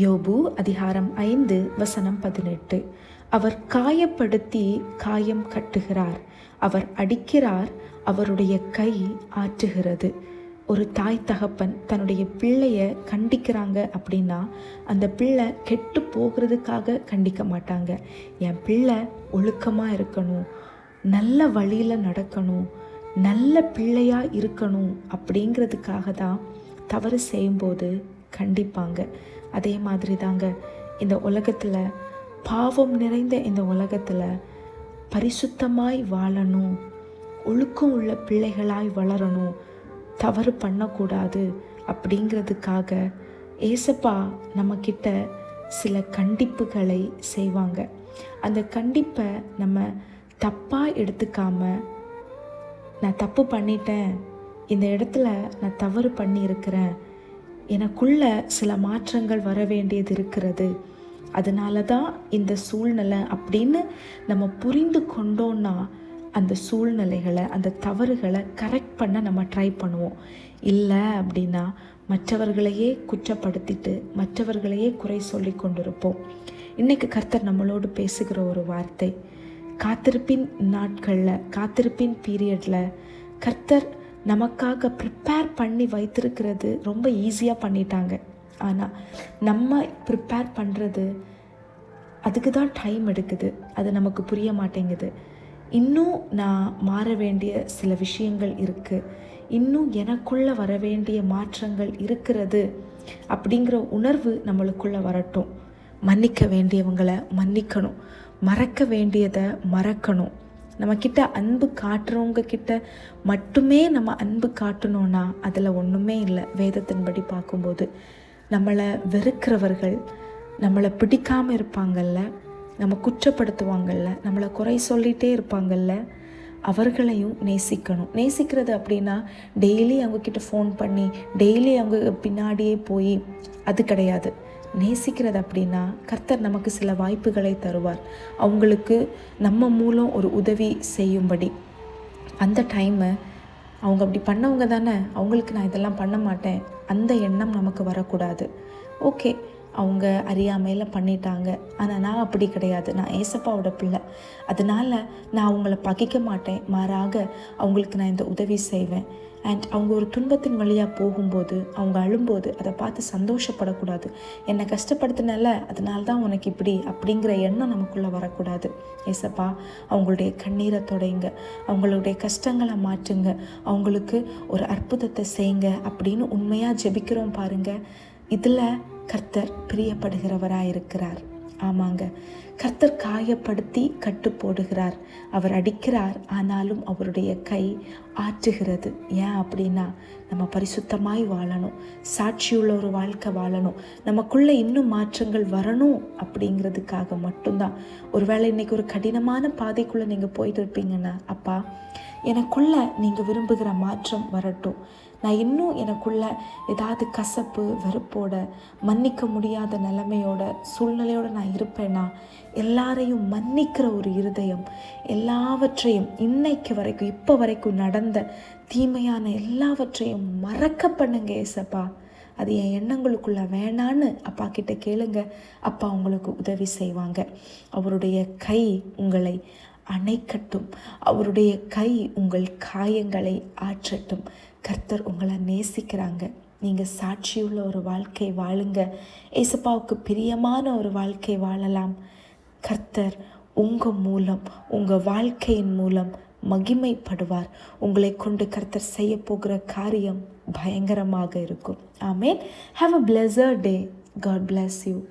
யோபு அதிகாரம் ஐந்து வசனம் பதினெட்டு. அவர் காயப்படுத்தி காயம் கட்டுகிறார். அவர் அடிக்கிறார் அவருடைய கை ஆற்றுகிறது. ஒரு தாய் தகப்பன் தன்னுடைய பிள்ளைய கண்டிக்கிறாங்க அப்படின்னா அந்த பிள்ளை கெட்டு போகிறதுக்காக கண்டிக்க மாட்டாங்க. என் பிள்ளை ஒழுக்கமாக இருக்கணும் நல்ல வழியில் நடக்கணும் நல்ல பிள்ளையாக இருக்கணும் அப்படிங்கிறதுக்காக தான் தவறு செய்யும்போது கண்டிப்பாங்க. அதே மாதிரி தாங்க இந்த உலகத்தில் பாவம் நிறைந்த இந்த உலகத்தில் பரிசுத்தமாய் வாழணும். ஒழுக்கம் உள்ள பிள்ளைகளாய் வளரணும். தவறு பண்ணக்கூடாது அப்படிங்கிறதுக்காக ஏசப்பா நம்மக்கிட்ட சில கண்டிப்புகளை செய்வாங்க. அந்த கண்டிப்பை நம்ம தப்பாக எடுத்துக்காம நான் தப்பு பண்ணிட்டேன். இந்த இடத்துல நான் தவறு பண்ணியிருக்கிறேன். எனக்குள்ள சில மாற்றங்கள் வர வேண்டியது இருக்கிறது. அதனால தான் இந்த சூழ்நிலை அப்படின்னு நம்ம புரிந்து கொண்டோன்னா அந்த சூழ்நிலைகளை அந்த தவறுகளை கரெக்ட் பண்ண நம்ம ட்ரை பண்ணுவோம். இல்லை அப்படின்னா மற்றவர்களையே குற்றப்படுத்திட்டு மற்றவர்களையே குறை சொல்லி கொண்டிருப்போம். இன்னைக்கு கர்த்தர் நம்மளோடு பேசுகிற ஒரு வார்த்தை காத்திருப்பின் நாட்களில் காத்திருப்பின் பீரியடில் கர்த்தர் நமக்காக ப்ரிப்பேர் பண்ணி வைத்திருக்கிறது ரொம்ப ஈஸியாக பண்ணிட்டாங்க. ஆனால் நம்ம ப்ரிப்பேர் பண்ணுறது அதுக்கு தான் டைம் எடுக்குது. அது நமக்கு புரிய மாட்டேங்குது. இன்னும் நான் மாற வேண்டிய சில விஷயங்கள் இருக்குது இன்னும் எனக்குள்ளே வர வேண்டிய மாற்றங்கள் இருக்கிறது அப்படிங்கிற உணர்வு நம்மளுக்குள்ளே வரட்டும். மன்னிக்க வேண்டியவங்களை மன்னிக்கணும். மறக்க வேண்டியதை மறக்கணும். நம்மக்கிட்ட அன்பு காட்டுறவங்க கிட்ட மட்டுமே நம்ம அன்பு காட்டணும்னா அதில் ஒன்றுமே இல்லை. வேதத்தின்படி பார்க்கும்போது நம்மளை வெறுக்கிறவர்கள் நம்மளை பிடிக்காமல் இருப்பாங்கல்ல நம்ம குற்றப்படுத்துவாங்கள்ல நம்மளை குறை சொல்லிகிட்டே இருப்பாங்கல்ல அவர்களையும் நேசிக்கணும். நேசிக்கிறது அப்படின்னா டெய்லி அவங்கக்கிட்ட ஃபோன் பண்ணி டெய்லி அவங்க பின்னாடியே போய் அது கிடையாது. நேசிக்கிறது அப்படின்னா கர்த்தர் நமக்கு சில வாய்ப்புகளை தருவார். அவங்களுக்கு நம்ம மூலம் ஒரு உதவி செய்யும்படி. அந்த டைமு அவங்க அப்படி பண்ணவங்க தானே? அவங்களுக்கு நான் இதெல்லாம் பண்ண மாட்டேன். அந்த எண்ணம் நமக்கு வரக்கூடாது. ஓகே அவங்க அறியாமையில் பண்ணிட்டாங்க. ஆனால் நான் அப்படி கிடையாது. நான் ஏசப்பாவோட பிள்ளை. அதனால் நான் அவங்கள பகிக்க மாட்டேன். மாறாக அவங்களுக்கு நான் இந்த உதவி செய்வேன். அண்ட் அவங்க ஒரு துன்பத்தின் வழியாக போகும்போது அவங்க அழும்போது அதை பார்த்து சந்தோஷப்படக்கூடாது. என்னை கஷ்டப்படுத்தினால அதனால தான் உனக்கு இப்படி அப்படிங்கிற எண்ணம் நமக்குள்ளே வரக்கூடாது. ஏசப்பா அவங்களுடைய கண்ணீரை தொடைங்க. அவங்களுடைய கஷ்டங்களை மாற்றுங்க. அவங்களுக்கு ஒரு அற்புதத்தை செய்யுங்க. அப்படின்னு உண்மையாக ஜெபிக்கிறோம் பாருங்கள் இதில் கர்த்தர் பிரியப்படுகிறவராக இருக்கிறார் ஆமாங்க. கர்த்தர் காயப்படுத்தி கட்டு போடுகிறார் அவர் அடிக்கிறார் ஆனாலும் அவருடைய கை ஆற்றுகிறது. ஏன் அப்படின்னா நம்ம பரிசுத்தமாய் வாழணும். சாட்சியுள்ள ஒரு வாழ்க்கை வாழணும். நமக்குள்ளே இன்னும் மாற்றங்கள் வரணும் அப்படிங்கிறதுக்காக மட்டும்தான். ஒருவேளை இன்னைக்கு ஒரு கடினமான பாதைக்குள்ளே நீங்கள் போயிட்டு இருப்பீங்கன்னா அப்பா எனக்குள்ள நீங்கள் விரும்புகிற மாற்றம் வரட்டும். நான் இன்னும் எனக்குள்ள ஏதாவது கசப்பு வெறுப்போட மன்னிக்க முடியாத நிலைமையோட சூழ்நிலையோட நான் இருப்பேன்னா எல்லாரையும் மன்னிக்கிற ஒரு இருதயம் எல்லாவற்றையும் இன்னைக்கு வரைக்கும் இப்போ வரைக்கும் நடந்த தீமையான எல்லாவற்றையும் மறக்க பண்ணுங்க ஏசப்பா. அது என் எண்ணங்களுக்குள்ள வேணான்னு அப்பா கிட்ட கேளுங்க. அப்பா உங்களுக்கு உதவி செய்வாங்க. அவருடைய கை உங்களை அணைக்கட்டும். அவருடைய கை உங்கள் காயங்களை ஆற்றட்டும். கர்த்தர் உங்களை நேசிக்கிறாங்க. நீங்கள் சாட்சியுள்ள ஒரு வாழ்க்கை வாழுங்க. ஏசப்பாவுக்கு பிரியமான ஒரு வாழ்க்கை வாழலாம். கர்த்தர் உங்கள் மூலம் உங்கள் வாழ்க்கையின் மூலம் மகிமைப்படுவார். உங்களை கொண்டு கர்த்தர் செய்ய போகிற காரியம் பயங்கரமாக இருக்கும். Amen. Have a pleasure day God bless you